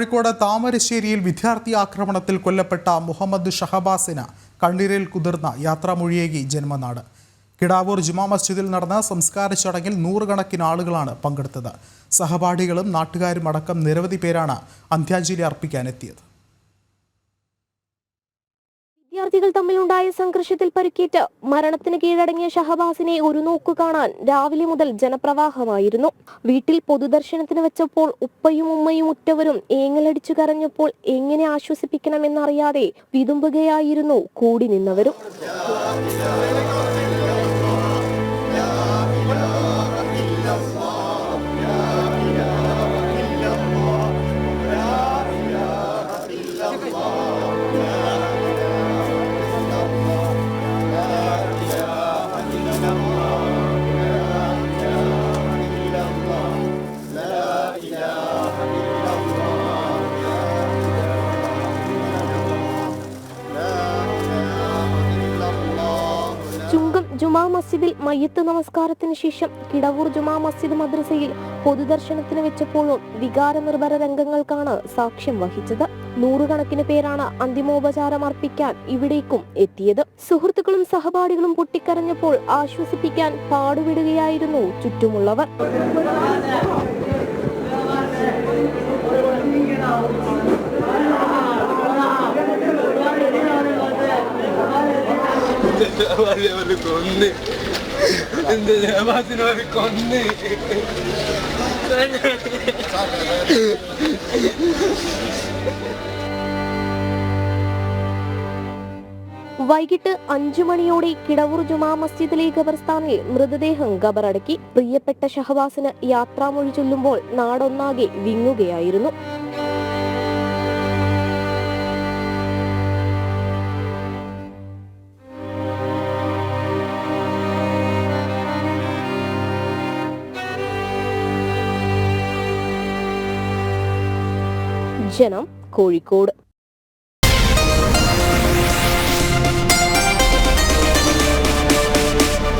കോഴിക്കോട് താമരശ്ശേരിയിൽ വിദ്യാർത്ഥി ആക്രമണത്തിൽ കൊല്ലപ്പെട്ട മുഹമ്മദ് ഷഹബാസിന് കണ്ണീരിൽ കുതിർന്ന യാത്രാമൊഴിയേകി ജന്മനാട്. കിടാവൂർ ജുമാ മസ്ജിദിൽ നടന്ന സംസ്കാര ചടങ്ങിൽ നൂറുകണക്കിന് ആളുകളാണ് പങ്കെടുത്തത്. സഹപാഠികളും നാട്ടുകാരും അടക്കം നിരവധി പേരാണ് അന്ത്യാഞ്ജലി അർപ്പിക്കാനെത്തിയത്. വിദ്യാർത്ഥികൾ തമ്മിലുണ്ടായ സംഘർഷത്തിൽ പരിക്കേറ്റ് മരണത്തിന് കീഴടങ്ങിയ ഷഹബാസിനെ ഒരു നോക്കു കാണാൻ രാവിലെ മുതൽ ജനപ്രവാഹമായിരുന്നു. വീട്ടിൽ പൊതുദർശനത്തിന് വെച്ചപ്പോൾ ഉപ്പയും ഉമ്മയും ഉറ്റവരും ഏങ്ങലടിച്ചു കരഞ്ഞപ്പോൾ എങ്ങനെ ആശ്വസിപ്പിക്കണമെന്നറിയാതെ വിതുമ്പുകയായിരുന്നു കൂടി നിന്നവരും. ജുമാ മസ്ജിദിൽ മയ്യത്ത് നമസ്കാരത്തിന് ശേഷം കിടവൂർ ജുമാ മസ്ജിദ് മദ്രസയിൽ പൊതുദർശനത്തിന് വെച്ചപ്പോഴും വികാരനിർഭര രംഗങ്ങൾക്കാണ് സാക്ഷ്യം വഹിച്ചത്. നൂറുകണക്കിന് പേരാണ് അന്തിമോപചാരം അർപ്പിക്കാൻ ഇവിടേക്കും എത്തിയത്. സുഹൃത്തുക്കളും സഹപാഠികളും പൊട്ടിക്കരഞ്ഞപ്പോൾ ആശ്വസിപ്പിക്കാൻ പാടുവിടുകയായിരുന്നു ചുറ്റുമുള്ളവർ. കൊന്ന്. എന്റെ കൊന്ന്. വൈകിട്ട് അഞ്ചു മണിയോടെ കിടവൂർ ജുമാ മസ്ജിദിലെ ഖബർസ്ഥാനിൽ മൃതദേഹം ഖബറടക്കി. പ്രിയപ്പെട്ട ഷഹബാസിന് യാത്രാമൊഴി ചൊല്ലുമ്പോൾ നാടൊന്നാകെ വിങ്ങുകയായിരുന്നു. ജനം കോഴിക്കോട്.